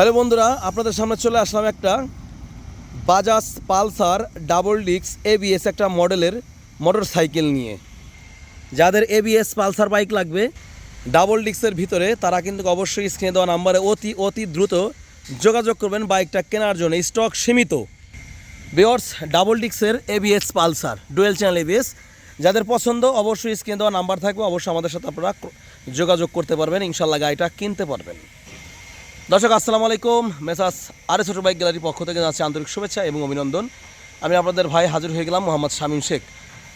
Hello বন্ধুরা, আপনাদের সামনে চলে আসলাম একটা বাজাজ পালসার ডাবল ডিক্স এবিএস একটা মডেলের মোটর সাইকেল নিয়ে। যাদের এবিএস পালসার বাইক লাগবে, ডাবল ডিক্সের ভিতরে, তারা কিন্তু অবশ্যই স্ক্রিনে দেওয়া নাম্বারে অতি অতি দ্রুত যোগাযোগ করবেন বাইকটা কেনার জন্য। স্টক সীমিত। বিয়র্স, double ডিক্সের ABS Pulsar, dual channel ABS যাদের পছন্দ, অবশ্যই স্ক্রিনে দেওয়া নাম্বার থাকবে। অবশ্যই আমাদের সাথে আপনারা যোগাযোগ করতে পারবেন। ইনশাল্লাহ গাড়িটা কিনতে পারবেন। দর্শক, আসসালামু আলাইকুম। মেসাস আরে ছোটো বাইক গ্যালারির পক্ষ থেকে জানাচ্ছি আন্তরিক শুভেচ্ছা এবং অভিনন্দন। আমি আপনাদের ভাই হাজির হয়ে গেলাম মোহাম্মদ শামীম শেখ।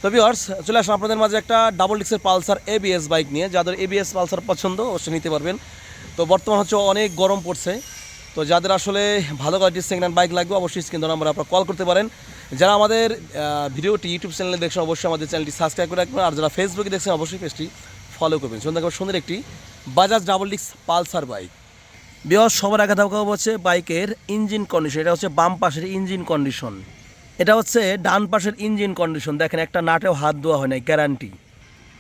তো ভিওয়ার্স চলে আসুন আপনাদের মাঝে একটা ডাবল ডিক্সের পালসার এবিএস বাইক নিয়ে। যাদের এবিএস পালসার পছন্দ, অবশ্যই নিতে পারবেন। তো বর্তমান হচ্ছে অনেক গরম পড়ছে। তো যাদের আসলে ভালো কোয়ালিটির সেকেন্ড হ্যান্ড বাইক লাগবে, অবশ্যই স্ক্রিন নাম্বার আপনারা কল করতে পারেন। যারা আমাদের ভিডিওটি ইউটিউব চ্যানেলে দেখছেন, অবশ্যই আমাদের চ্যানেলটি সাবস্ক্রাইব করে রাখবেন। আর যারা ফেসবুকে দেখছেন, অবশ্যই পেজটি ফলো করবেন। সুন্দর সুন্দর একটি বাজাজ ডাবল ডিক্স পালসার বাইক বিহস সবার আগে দেখা হচ্ছে বাইকের ইঞ্জিন কন্ডিশন এটা হচ্ছে বাম পাশের ইঞ্জিন কন্ডিশন এটা হচ্ছে ডান পাশের ইঞ্জিন কন্ডিশন দেখেন একটা নাটেও হাত দেওয়া হয় নাই গ্যারান্টি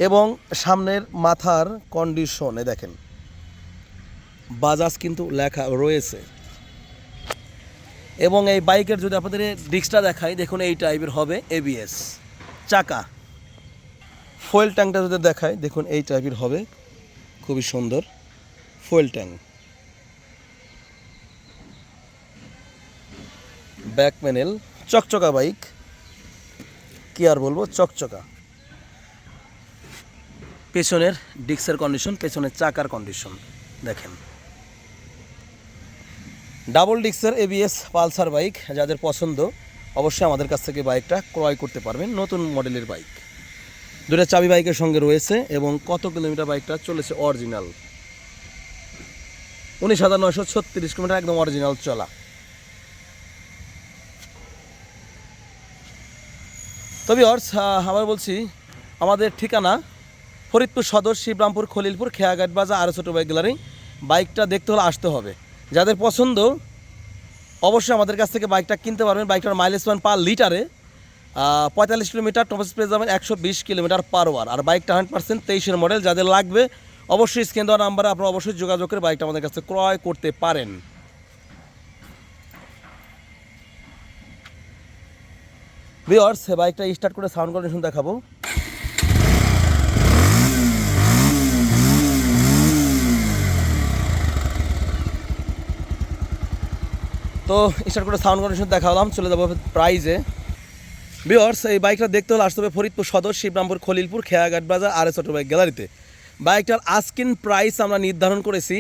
এবং সামনের মাথার কন্ডিশনে দেখেন, বাজাজ কিন্তু লেখা রয়েছে। এবং এই বাইকের যদি আপনাদের ডিস্কটা দেখাই, দেখুন এই টাইপের হবে এবিএস চাকা। ফুয়েল ট্যাঙ্কটা যদি দেখাই, দেখুন এই টাইপের হবে, খুবই সুন্দর ফুয়েল ট্যাঙ্ক। ব্যাক প্যানেল চকচকা বাইক। কি আর বলব, চকচকা। পেছনের ডিক্সের কন্ডিশন পেছনের চাকার কন্ডিশন দেখেন। ডাবল ডিক্সের এবিএস পালসার বাইক, যাদের পছন্দ, অবশ্যই আমাদের কাছ থেকে বাইকটা ক্রয় করতে পারবেন, নতুন মডেলের বাইক। দুটা চাবি বাইকের সঙ্গে রয়েছে এবং কত কিলোমিটার বাইকটা চলেছে অরিজিনাল? উনিশ হাজার নয়শো ছত্রিশ কিলোমিটার একদম অরিজিনাল চলা। তবে অর্স আবার বলছি, আমাদের ঠিকানা ফরিদপুর সদর, শিবরামপুর, খলিলপুর, খেয়াঘাট বাজার, আরও ছোটো বাইক গ্যালারি বাইকটা দেখতে হলে আসতে হবে। যাদের পছন্দ, অবশ্যই আমাদের কাছ থেকে বাইকটা কিনতে পারবেন। বাইকটার মাইলেজ পান পার লিটারে পঁয়তাল্লিশ কিলোমিটার টপ স্পিড যাবেন, একশো বিশ কিলোমিটার পার ওয়ার আর বাইকটা হান্ড্রেড পার্সেন্ট তেইশের মডেল যাদের লাগবে, অবশ্যই স্ক্রিন দেওয়া নাম্বারে আপনারা অবশ্যই যোগাযোগ করে বাইকটা আমাদের কাছে ক্রয় করতে পারেন। ভিওর্স বাইকটা স্টার্ট করে সাউন্ড কন্ডিশন দেখাবো। তো স্টার্ট করে সাউন্ড কন্ডিশন দেখালাম, চলে যাব প্রাইজে ভিওর্স এই বাইকটা দেখতে হলে আসতে হবে ফরিদপুর সদর, শিবরামপুর খলিলপুর, খেয়াঘাট বাজার, আর এস বাইক গ্যালারিতে। বাইকটার আস্কিন প্রাইস আমরা নির্ধারণ করেছি।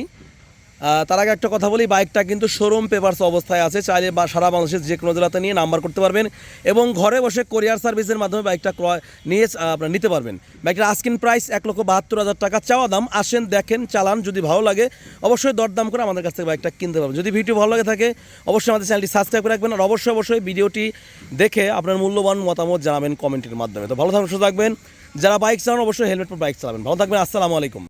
তার আগে একটা কথা বলি, বাইকটা কিন্তু শোরুম পেপারস অবস্থায় আছে, চাইলে বা সারা বাংলাদেশের যে কোনো জেলাতে নিয়ে নাম্বার করতে পারবেন এবং ঘরে বসে কোরিয়ার সার্ভিসের মাধ্যমে বাইকটা ক্রয় নিয়ে আপনারা নিতে পারবেন। বাইকটার আস্কিন প্রাইস এক লক্ষ বাহাত্তর হাজার টাকা, চাওয়া দাম, আসেন, দেখেন, চালান, যদি ভালো লাগে, অবশ্যই দরদাম করে আমাদের কাছ থেকে বাইকটা কিনতে পারবেন। যদি ভিডিও ভালো লাগে থাকে, অবশ্যই আমাদের চ্যানেলটি সাবস্ক্রাইব করে রাখবেন, আর অবশ্যই অবশ্যই ভিডিওটি দেখে আপনার মূল্যবান মতামত জানাবেন কমেন্টের মাধ্যমে। তো ভালো থাকবেন সুস্থ থাকবেন। যারা বাইক চালান, অবশ্যই হেলমেট পর বাইক চালাবেন। ভালো থাকবেন, আসসালামু আলাইকুম।